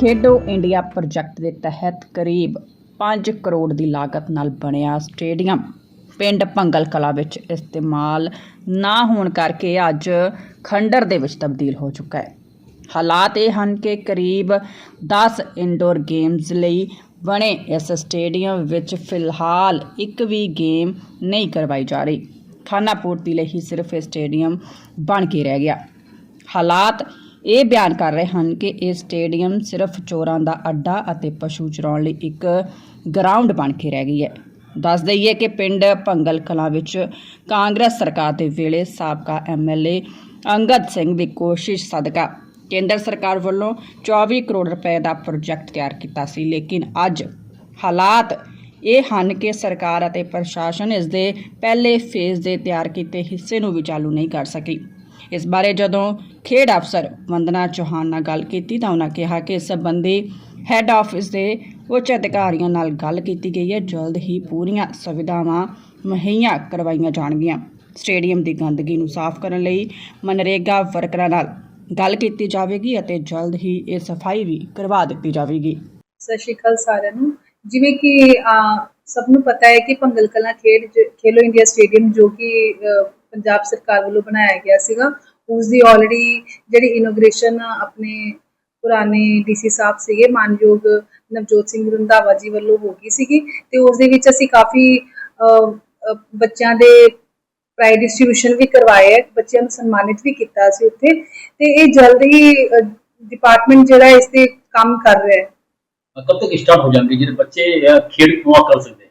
ਖੇਡੋ India project ਦੇ ਤਹਿਤ ਕਰੀਬ 5 ਕਰੋੜ ਦੀ ਲਾਗਤ ਨਾਲ ਬਣਿਆ ਸਟੇਡੀਅਮ। ਪਿੰਡ ਭੰਗਲ ਕਲਾ ਵਿੱਚ ਇਸਤੇਮਾਲ ਨਾ ਹੋਣ ਕਰਕੇ ਅੱਜ ਖੰਡਰ ਦੇ ਵਿੱਚ ਤਬਦੀਲ ਹੋ ਚੁੱਕਾ ਹੈ। ਹਾਲਾਤ ਇਹ ਹਨ ਕਿ ਕਰੀਬ 10 ਇਨਡੋਰ ਗੇਮਸ ਲਈ ਬਣੇ ਇਸ ਸਟੇਡੀਅਮ ਵਿੱਚ ਫਿਲਹਾਲ ਇੱਕ ਵੀ ਗੇਮ ਨਹੀਂ ਕਰਵਾਈ ਜਾ ਰਹੀ। ਖਾਨਾ ਪੂਰਤੀ ਲਈ ਹੀ ਸਿਰਫ ਇਹ ਸਟੇਡੀਅਮ ਬਣ ਕੇ ਰਹਿ ਗਿਆ। ਹਾਲਾਤ ਇਹ ਬਿਆਨ ਕਰ ਰਹੇ ਹਨ ਕਿ ਇਹ ਸਟੇਡੀਅਮ ਸਿਰਫ ਚੋਰਾਂ ਦਾ ਅੱਡਾ ਅਤੇ ਪਸ਼ੂ ਚਰਾਉਣ ਲਈ ਇੱਕ ਗਰਾਊਂਡ ਬਣ ਕੇ ਰਹਿ ਗਈ ਹੈ। ਦੱਸ ਦਈਏ ਕਿ ਪਿੰਡ ਭੰਗਲ ਕਲਾਂ ਵਿੱਚ ਕਾਂਗਰਸ ਸਰਕਾਰ ਦੇ ਵੇਲੇ ਸਾਬਕਾ ਐਮਐਲਏ ਅੰਗਦ ਸਿੰਘ ਦੀ ਕੋਸ਼ਿਸ਼ ਸਦਕਾ ਕੇਂਦਰ ਸਰਕਾਰ ਵੱਲੋਂ 24 ਕਰੋੜ ਰੁਪਏ ਦਾ ਪ੍ਰੋਜੈਕਟ ਤਿਆਰ ਕੀਤਾ ਸੀ, ਲੇਕਿਨ ਅੱਜ ਹਾਲਾਤ ਇਹ ਹਨ ਕਿ ਸਰਕਾਰ ਅਤੇ ਪ੍ਰਸ਼ਾਸਨ ਇਸ ਦੇ ਪਹਿਲੇ ਫੇਜ਼ ਦੇ ਤਿਆਰ ਕੀਤੇ ਹਿੱਸੇ ਨੂੰ ਵੀ ਚਾਲੂ ਨਹੀਂ ਕਰ ਸਕੀ। ਇਸ ਬਾਰੇ ਜਦੋਂ ਖੇਡ ਅਫਸਰ ਵੰਦਨਾ ਚੌਹਾਨ ਨਾਲ ਗੱਲ ਕੀਤੀ ਤਾਂ ਉਹਨਾਂ ਕਿਹਾ ਕਿ ਇਸ ਸੰਬੰਧੀ ਹੈੱਡ ਆਫਿਸ ਦੇ ਉੱਚ ਅਧਿਕਾਰੀਆਂ ਨਾਲ ਗੱਲ ਕੀਤੀ ਗਈ ਹੈ। ਜਲਦ ਹੀ ਪੂਰੀਆਂ ਸੁਵਿਧਾਵਾਂ ਮੁਹੱਈਆ ਕਰਵਾਈਆਂ ਜਾਣਗੀਆਂ। ਸਟੇਡੀਅਮ ਦੀ ਗੰਦਗੀ ਨੂੰ ਸਾਫ਼ ਕਰਨ ਲਈ ਮਨਰੇਗਾ ਵਰਕਰਾਂ ਨਾਲ ਗੱਲ ਕੀਤੀ ਜਾਵੇਗੀ ਅਤੇ ਜਲਦ ਹੀ ਇਹ ਸਫ਼ਾਈ ਵੀ ਕਰਵਾ ਦਿੱਤੀ ਜਾਵੇਗੀ। ਸਤਿ ਸ਼੍ਰੀ ਅਕਾਲ ਸਾਰਿਆਂ ਨੂੰ। ਜਿਵੇਂ ਕਿ ਅਹ, ਸਭ ਨੂੰ ਪਤਾ ਹੈ ਕਿ ਭੰਗਲ ਕਲਾ ਖੇਡ ਖੇਲੋ ਇੰਡੀਆ ਸਟੇਡੀਅਮ ਜੋ ਕਿ ਪੰਜਾਬ ਸਰਕਾਰ ਵੱਲੋਂ ਬਣਾਇਆ ਗਿਆ ਸੀਗਾ ਉਸ ਦੀ ਆਲਰੇਡੀ ਜਿਹੜੀ ਇਨੋਗ੍ਰੇਸ਼ਨ ਆਪਣੇ ਪੁਰਾਣੇ ਡੀਸੀ ਸਾਹਿਬ ਸੀਗੇ ਮਾਨਯੋਗ ਨਵਜੋਤ ਸਿੰਘ ਰੰਧਾਵਾ ਜੀ ਵੱਲੋਂ ਹੋ ਗਈ ਸੀਗੀ ਤੇ ਉਸ ਦੇ ਵਿੱਚ ਅਸੀਂ ਕਾਫੀ ਬੱਚਿਆਂ ਦੇ ਪ੍ਰਾਈਜ਼ ਡਿਸਟ੍ਰੀਬਿਊਸ਼ਨ ਵੀ ਕਰਵਾਏ ਹੈ ਬੱਚਿਆਂ ਨੂੰ ਸਨਮਾਨਿਤ ਵੀ ਕੀਤਾ ਸੀ ਉੱਥੇ ਤੇ ਇਹ ਜਲਦ ਹੀ ਡਿਪਾਰਟਮੈਂਟ ਜਿਹੜਾ ਇਸ ਤੇ ਕੰਮ ਕਰ ਰਿਹਾ ਹੈ। ਕਬ ਤੱਕ ਸਟਾਰਟ ਹੋ ਜਾਣਗੇ? ਜਿਹੜੇ ਬੱਚੇ ਖੇਡ ਕਿਉਂ ਕਰ ਸਕਦੇ?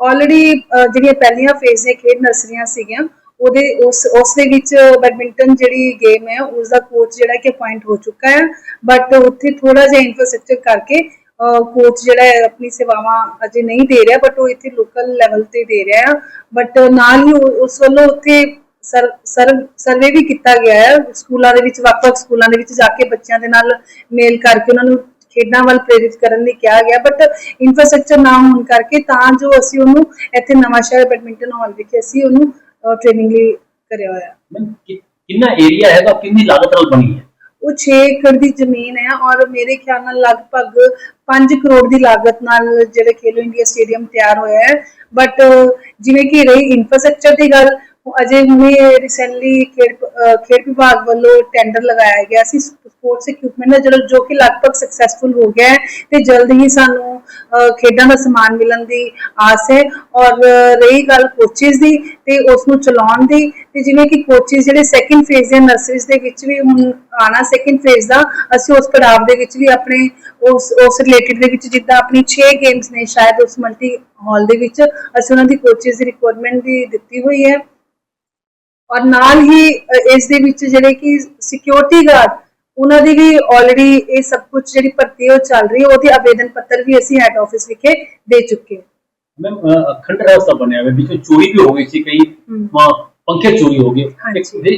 ਆਲਰੇਡੀ ਜਿਹੜੀਆਂ ਪਹਿਲੀਆਂ ਫੇਜ਼ ਦੀਆਂ ਖੇਡ ਨਰਸਰੀਆਂ ਸੀਗੀਆਂ ਉਹਦੇ ਉਸ ਉਸ ਦੇ ਵਿੱਚ ਬੈਡਮਿੰਟਨ ਜਿਹੜੀ ਗੇਮ ਹੈ ਉਸ ਦਾ ਕੋਚ ਜਿਹੜਾ ਕਿ ਅਪਾਇੰਟ ਹੋ ਚੁੱਕਾ ਹੈ। ਬਟ ਉੱਥੇ ਥੋੜਾ ਜਿਹਾ ਇਨਫਰਾਸਟ੍ਰਕਚਰ ਕਰਕੇ ਕੋਚ ਜਿਹੜਾ ਹੈ, ਆਪਣੀ ਸੇਵਾਵਾਂ ਅਜੇ ਨਹੀਂ ਦੇ ਰਿਹਾ ਬਟ ਉਹ ਇੱਥੇ ਲੋਕਲ ਲੈਵਲ ਤੇ ਦੇ ਰਿਹਾ ਹੈ। ਬਟ ਨਾਲ ਹੀ ਉਸ ਵੱਲੋਂ ਉੱਥੇ ਸਰਵੇ ਵੀ ਕੀਤਾ ਗਿਆ ਹੈ। ਸਕੂਲਾਂ ਦੇ ਵਿੱਚ, ਵੱਖ-ਵੱਖ ਸਕੂਲਾਂ ਦੇ ਵਿੱਚ ਜਾ ਕੇ ਬੱਚਿਆਂ ਦੇ ਨਾਲ ਮੇਲ ਕਰਕੇ ਉਹਨਾਂ ਨੂੰ ਖੇਡਾਂ ਵੱਲ ਪ੍ਰੇਰਿਤ ਕਰਨ ਲਈ ਕਿਹਾ ਗਿਆ। ਬਟ ਇਨਫਰਾਸਟ੍ਰਕਚਰ ਨਾ ਹੋਣ ਕਰਕੇ ਤਾਂ ਜੋ ਅਸੀਂ ਉਹਨੂੰ ਇੱਥੇ ਨਵਾਂ ਸ਼ਹਿਰ ਬੈਡਮਿੰਟਨ ਹਾਲ ਵਿਖੇ ਅਸੀਂ ਉਹਨੂੰ ਟ੍ਰੇਨਿੰਗ ਲਈ ਕਰਿਆ ਹੋਇਆ। ਮੈਮ ਕਿ- ਕਿੰਨਾ ਏਰੀਆ ਹੈਗਾ ਕਿੰਨੀ ਲਾਗਤ ਨਾਲ ਬਣੀ ਹੈ? ਉਹ 6 ਏਕੜ ਦੀ ਜ਼ਮੀਨ ਹੈ ਔਰ ਮੇਰੇ ਖਿਆਲ ਨਾਲ ਲਗਭਗ 5 ਕਰੋੜ ਦੀ ਲਾਗਤ ਨਾਲ ਜਿਹੜੇ ਖੇਲੋ ਇੰਡੀਆ ਸਟੇਡੀਅਮ ਤਿਆਰ ਹੋਇਆ ਹੈ। ਬਟ ਜਿਵੇਂ ਕਿ ਰਹੀ ਇਨਫਰਾਸਟ੍ਰਕਚਰ ਦੀ ਗੱਲ ਉਹ ਅਜੇ ਹੁਣੇ ਰੀਸੈਂਟਲੀ ਖੇਡ ਅਹ ਖੇਡ ਵਿਭਾਗ ਵੱਲੋਂ ਟੈਂਡਰ ਲਗਾਇਆ ਗਿਆ ਸੀ। ਸਪੋਰਟਸ ਇਕਵਿਪਮੈਂਟ ਦਾ ਜਿਹੜਾ ਜੋ ਕਿ ਲਗਭਗ ਸਕਸੈਸਫੁਲ ਹੋ ਗਿਆ ਹੈ ਤੇ ਜਲਦ ਹੀ ਸਾਨੂੰ ਖੇਡਾਂ ਦਾ ਸਮਾਨ ਮਿਲਣ ਦੀ ਆਸ ਹੈ ਔਰ ਰਹੀ ਗੱਲ ਕੋਚਿਸ ਦੀ ਤੇ ਉਸ ਨੂੰ ਚਲਾਉਣ ਦੀ ਤੇ ਜਿਵੇਂ ਕਿ ਕੋਚਿਸ ਜਿਹੜੇ ਸੈਕਿੰਡ ਫੇਜ਼ ਦੇ ਨਰਸਰੀਜ਼ ਦੇ ਵਿੱਚ ਵੀ ਹੁਣ ਆਣਾ ਸੈਕਿੰਡ ਫੇਜ਼ ਦਾ ਅਸੀਂ ਉਸ ਪੜਾਅ ਦੇ ਵਿੱਚ ਵੀ ਆਪਣੇ ਉਸ ਉਸ ਰਿਲੇਟਡ ਦੇ ਵਿੱਚ ਜਿੱਦਾਂ ਆਪਣੀ 6 ਗੇਮਸ ਨੇ ਸ਼ਾਇਦ ਉਸ ਮਲਟੀ ਹਾਲ ਦੇ ਵਿੱਚ ਅਸੀਂ ਉਹਨਾਂ ਦੀ ਕੋਚਿਸ ਦੀ ਰਿਕੁਆਇਰਮੈਂਟ ਵੀ ਦਿੱਤੀ ਹੋਈ ਹੈ। ਔਰ ਨਾਲ ਹੀ ਅ, ਇਸ ਦੇ ਵਿੱਚ ਜਿਹੜੇ ਕਿ ਸਿਕਿਉਰਿਟੀ ਗਾਰਡ ਉਹਨਾਂ ਦੀ ਵੀ ਆਲਰੇਡੀ ਇਹ ਸਭ ਕੁਝ ਜਿਹੜੀ ਭਰਤੀ ਉਹ ਚੱਲ ਰਹੀ ਹੈ ਉਹਦੇ ਆਵੇਦਨ ਪੱਤਰ ਵੀ ਅਸੀਂ ਹੈੱਡ ਆਫਿਸ ਵਿਖੇ ਦੇ ਚੁੱਕੇ ਹਾਂ। ਮੈਮ ਖੰਡਰ ਰਸਤਾ ਬਣਿਆ ਹੋਇਆ ਵਿੱਚ ਚੋਰੀ ਵੀ ਹੋ ਗਈ ਸੀ ਕਈ ਪੰਖੇ ਚੋਰੀ ਹੋ ਗਏ।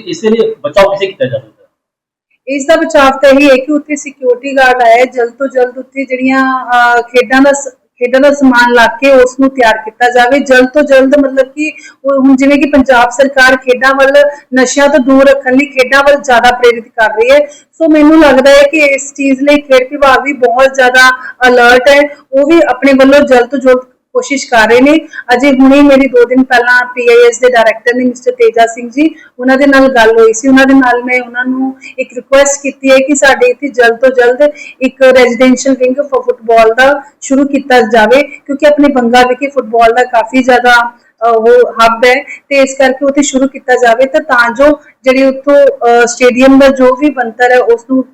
ਇਸ ਲਈ ਬਚਾਓ ਕਿਸੇ ਕੀਤਾ ਜਾ ਸਕਦਾ? ਇਸ ਦਾ ਬਚਾਅ ਤਾਂ ਇਹ ਹੈ ਕਿ ਉੱਥੇ ਸਿਕਿਉਰਿਟੀ ਗਾਰਡ ਆਏ ਜਲਦ ਤੋਂ ਜਲਦ ਉੱਥੇ ਜਿਹੜੀਆਂ ਖੇਡਾਂ ਦਾ ਸ- ਖੇਡਾਂ ਦਾ ਸਮਾਨ ਲਾ ਕੇ ਉਸ ਨੂੰ ਤਿਆਰ ਕੀਤਾ ਜਾਵੇ। ਜਲਦ ਤੋਂ ਜਲਦ ਮਤਲਬ ਕਿ ਹੁਣ ਜਿਵੇਂ ਕਿ ਪੰਜਾਬ ਸਰਕਾਰ ਖੇਡਾਂ ਵੱਲ, ਨਸ਼ਿਆਂ ਤੋਂ ਦੂਰ ਰੱਖਣ ਲਈ ਖੇਡਾਂ ਵੱਲ ਜ਼ਿਆਦਾ ਪ੍ਰੇਰਿਤ ਕਰ ਰਹੀ ਹੈ। ਸੋ ਮੈਨੂੰ ਲੱਗਦਾ ਹੈ ਕਿ ਇਸ ਚੀਜ਼ ਲਈ ਖੇਡ ਵਿਭਾਗ ਵੀ ਬਹੁਤ ਜ਼ਿਆਦਾ ਅਲਰਟ ਹੈ। ਉਹ ਵੀ ਆਪਣੇ ਵੱਲੋਂ ਜਲਦ ਤੋਂ ਜਲਦ ਕੋਸ਼ਿਸ਼ ਕਰ ਰਹੇ ਨੇ। ਅਜੇ ਹੁਣੇ ਮੇਰੀ 2 ਦਿਨ ਪਹਿਲਾਂ ਪੀਆਈਐਸ ਦੇ ਡਾਇਰੈਕਟਰ ਨੇ ਮਿਸਟਰ ਤੇਜਾ ਸਿੰਘ ਜੀ, ਉਹਨਾਂ ਦੇ ਨਾਲ ਗੱਲ ਹੋਈ ਸੀ। ਉਹਨਾਂ ਦੇ ਨਾਲ ਮੈਂ ਉਹਨਾਂ ਨੂੰ ਇੱਕ ਰਿਕੁਐਸਟ ਕੀਤੀ ਹੈ ਕਿ ਸਾਡੇ ਇੱਥੇ ਜਲਦ ਤੋਂ ਜਲਦ ਇੱਕ ਰੈਜ਼ੀਡੈਂਸ਼ੀਅਲ ਵਿੰਗ ਫॉर ਫੁੱਟਬਾਲ ਦਾ ਸ਼ੁਰੂ ਕੀਤਾ ਜਾਵੇ, ਕਿਉਂਕਿ ਆਪਣੇ ਬੰਗਾ ਵਿਖੇ ਫੁੱਟਬਾਲ ਦਾ ਕਾਫੀ ਜ਼ਿਆਦਾ ਉਹ ਹੱਬ ਹੈ ਤੇ ਇਸ ਕਰਕੇ ਉੱਥੇ ਸ਼ੁਰੂ ਕੀਤਾ ਜਾਵੇ। ਤਾਂ ਤਾਂ ਜੋ ਜਿਹੜੀ ਉੱਥੋਂ ਸਟੇਡੀਅਮ ਦਾ ਜੋ ਵੀ ਬਣਤਰ ਹੈ ਉਸ ਨੂੰ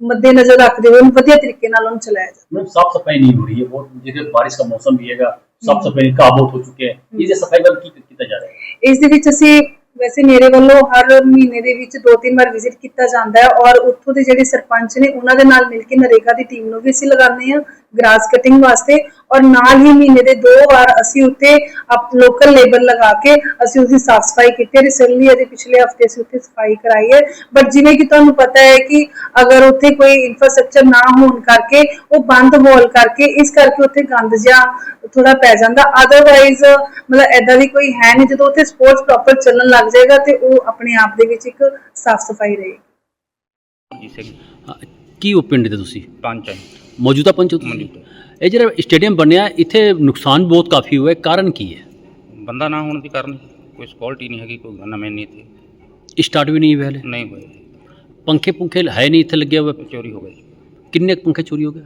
ਮੱਦੇਨਜ਼ਰ ਰੱਖਦੇ ਹੋਏ ਉਹਨੂੰ ਵਧੀਆ ਤਰੀਕੇ ਨਾਲ ਉਹਨੂੰ ਚਲਾਇਆ ਜਾਵੇ मैम साफ सफाई नहीं हो रही है बहुत जैसे बारिश का मौसम भी है साफ सफाई का बहुत हो चुके हैं ये सफाई का की किया जा रहा है ਇਸ ਦੇ ਵਿੱਚ ਅਸੀਂ ਵੈਸੇ ਮੇਰੇ ਵੱਲੋਂ ਹਰ ਮਹੀਨੇ ਦੇ ਵਿੱਚ ਦੋ ਤਿੰਨ ਵਾਰ ਵਿਜ਼ਿਟ ਕੀਤਾ ਜਾਂਦਾ ਹੈ ਔਰ ਉੱਥੋਂ ਦੇ ਜਿਹੜੇ ਸਰਪੰਚ ਨੇ ਉਹਨਾਂ ਦੇ ਨਾਲ ਮਿਲ ਕੇ ਨਰੇਗਾ ਦੀ ਟੀਮ ਨੂੰ ਵੀ ਅਸੀਂ ਲਗਾਉਂਦੇ ਹਾਂ ਗ੍ਰਾਸ ਕਟਿੰਗ ਵਾਸਤੇ ਔਰ ਨਾਲ ਹੀ ਮਹੀਨੇ ਦੇ ਦੋ ਵਾਰ ਅਸੀਂ ਉੱਥੇ ਆਪ ਲੋਕਲ ਲੇਬਰ ਲਗਾ ਕੇ ਅਸੀਂ ਉਸਦੀ ਸਾਫ਼ ਸਫ਼ਾਈ ਕੀਤੀ ਰਿਸੈਂਟਲੀ ਅਜੇ ਪਿਛਲੇ ਹਫ਼ਤੇ ਅਸੀਂ ਉੱਥੇ ਸਫ਼ਾਈ ਕਰਾਈ ਹੈ। ਬਟ ਜਿਵੇਂ ਕਿ ਤੁਹਾਨੂੰ ਪਤਾ ਹੈ ਕਿ ਅਗਰ ਉੱਥੇ ਕੋਈ ਇਨਫਰਾਸਟ੍ਰਕਚਰ ਨਾ ਹੋਣ ਕਰਕੇ ਉਹ ਬੰਦ ਹੋਲ ਕਰਕੇ ਇਸ ਕਰਕੇ ਉੱਥੇ ਗੰਦ ਜਿਹਾ ਥੋੜਾ ਪੈ ਜਾਂਦਾ। ਅਦਰਵਾਈਜ਼ ਮਤਲਬ ਐਦਾਂ ਦੀ ਕੋਈ ਹੈ ਨਹੀਂ। ਜਦੋਂ ਉੱਥੇ ਸਪੋਰਟਸ ਪ੍ਰੋਪਰ ਚੱਲਣ ਲੱਗ ਜਾਏਗਾ ਤੇ ਉਹ ਆਪਣੇ ਆਪ ਦੇ ਵਿੱਚ ਇੱਕ ਸਾਫ਼ ਸਫ਼ਾਈ ਰਹੇਗੀ। ਜੀ ਸਿੰਘ ਕੀ ਉਹ ਪਿੰਡ ਦੇ ਤੁਸੀਂ? ਪੰਜ। ਹੈ ਮੌਜੂਦਾ ਪੰਚ ਹੋ ਤੁਸੀਂ? ਮੌਜੂਦਾ। ਇਹ ਜਿਹੜਾ ਸਟੇਡੀਅਮ ਬਣਿਆ ਇੱਥੇ ਨੁਕਸਾਨ ਬਹੁਤ ਕਾਫੀ ਹੋਇਆ ਕਾਰਨ ਕੀ ਹੈ? ਬੰਦਾ ਨਾ ਹੋਣ ਦੀ ਕਾਰਨ ਕੋਈ ਸਕਿਉਰਟੀ ਨਹੀਂ ਹੈਗੀ ਕੋਈ ਨਵੇਂ ਨਹੀਂ ਇੱਥੇ। ਸਟਾਰਟ ਵੀ ਨਹੀਂ ਹੋਇਆ ਹਲੇ? ਨਹੀਂ ਹੋਏ ਪੰਖੇ ਪੁੰਖੇ ਹੈ ਨਹੀਂ ਇੱਥੇ ਲੱਗੇ ਹੋਏ? ਚੋਰੀ ਹੋ ਗਈ ਕਿੰਨੇ ਕੁ ਪੰਖੇ ਚੋਰੀ ਹੋ ਗਏ?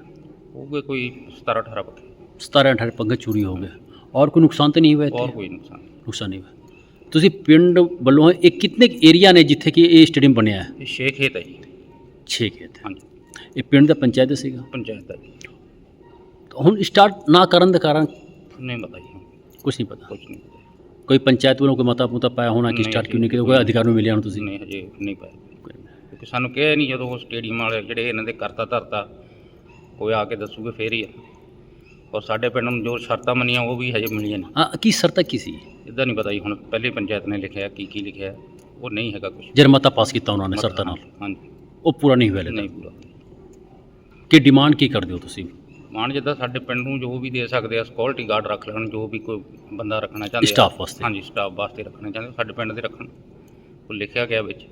ਹੋ ਗਏ ਕੋਈ 17 18 ਪੱਕੇ 17 18 ਪੰਖੇ ਚੋਰੀ ਹੋ ਗਏ। ਔਰ ਕੋਈ ਨੁਕਸਾਨ ਤਾਂ ਨਹੀਂ ਹੋਇਆ ਔਰ ਇੱਥੇ ਕੋਈ ਨੁਕਸਾਨ ਨਹੀਂ। ਨੁਕਸਾਨ ਨਹੀਂ ਹੋਇਆ। ਤੁਸੀਂ ਪਿੰਡ ਵੱਲੋਂ ਇਹ ਕਿੰਨੇ ਏਰੀਆ ਨੇ ਜਿੱਥੇ ਕਿ ਇਹ ਸਟੇਡੀਅਮ ਬਣਿਆ ਹੈ? ਇਹ ਛੇ ਖੇਤ ਹੈ ਜੀ। 6 ਖੇਤ ਹਾਂਜੀ। ਇਹ ਪਿੰਡ ਦਾ ਪੰਚਾਇਤ ਸੀਗਾ। ਪੰਚਾਇਤ ਦਾ ਜੀ। ਹੁਣ ਸਟਾਰਟ ਨਾ ਕਰਨ ਦੇ ਕਾਰਨ ਨਹੀਂ ਪਤਾ ਜੀ। ਕੁਝ ਨਹੀਂ ਪਤਾ। ਕੁਝ ਨਹੀਂ ਪਤਾ। ਕੋਈ ਪੰਚਾਇਤ ਵੱਲੋਂ ਕੋਈ ਮਤਾ ਮੁਤਾ ਪਾਇਆ ਹੋਣਾ ਕਿ ਨਹੀਂ ਸਟਾਰਟ ਕਿਉਂ ਨਹੀਂ ਕੀਤਾ ਕੋਈ ਅਧਿਕਾਰ ਨੂੰ ਮਿਲਿਆ ਹੁਣ ਤੁਸੀਂ? ਨਹੀਂ ਹਜੇ ਨਹੀਂ ਪਾਇਆ। ਕਿਉਂਕਿ ਸਾਨੂੰ ਕਿਹਾ ਨਹੀਂ ਜਦੋਂ ਉਹ ਸਟੇਡੀਅਮ ਵਾਲੇ ਜਿਹੜੇ ਇਹਨਾਂ ਦੇ ਕਰਤਾ ਧਰਤਾ ਕੋਈ ਆ ਕੇ ਦੱਸੂਗੇ ਫੇਰ ਹੀ ਆ। ਔਰ ਸਾਡੇ ਪਿੰਡ ਨੂੰ ਜੋ ਸ਼ਰਤਾਂ ਮੰਨੀਆਂ ਉਹ ਵੀ ਹਜੇ ਮਿਲੀਆਂ ਨਹੀਂ। ਹਾਂ ਕੀ ਸ਼ਰਤਾਂ ਕੀ ਸੀ? ਇਦਾਂ ਨਹੀਂ ਪਤਾ ਜੀ ਹੁਣ ਪਹਿਲੇ ਪੰਚਾਇਤ ਨੇ ਲਿਖਿਆ ਕੀ ਕੀ ਲਿਖਿਆ ਉਹ ਨਹੀਂ ਹੈਗਾ ਕੁਝ ਜਦ ਮਤਾ ਪਾਸ ਕੀਤਾ ਉਹਨਾਂ ਨੇ ਸ਼ਰਤਾਂ ਨਾਲ। ਹਾਂਜੀ। ਉਹ ਪੂਰਾ ਨਹੀਂ ਹੋਇਆ ਨਹੀਂ ਹਲੇ ਪੂਰਾ। ਕੀ ਡਿਮਾਂਡ ਕੀ ਕਰਦੇ ਹੋ ਤੁਸੀਂ? ਮਾਨ ਜਿੱਦਾਂ ਸਾਡੇ ਪਿੰਡ ਨੂੰ ਜੋ ਵੀ ਦੇ ਸਕਦੇ ਆ ਸਕਿਉਰਟੀ ਗਾਰਡ ਰੱਖ ਲੈਣ ਜੋ ਵੀ ਕੋਈ ਬੰਦਾ ਰੱਖਣਾ ਚਾਹੁੰਦੇ। ਆ Staff ਵਾਸਤੇ। ਹਾਂਜੀ ਸਟਾਫ ਵਾਸਤੇ ਰੱਖਣਾ ਚਾਹੁੰਦੇ ਸਾਡੇ ਪਿੰਡ ਦੇ ਰੱਖਣ। ਉਹ ਲਿਖਿਆ ਗਿਆ ਵਿੱਚ?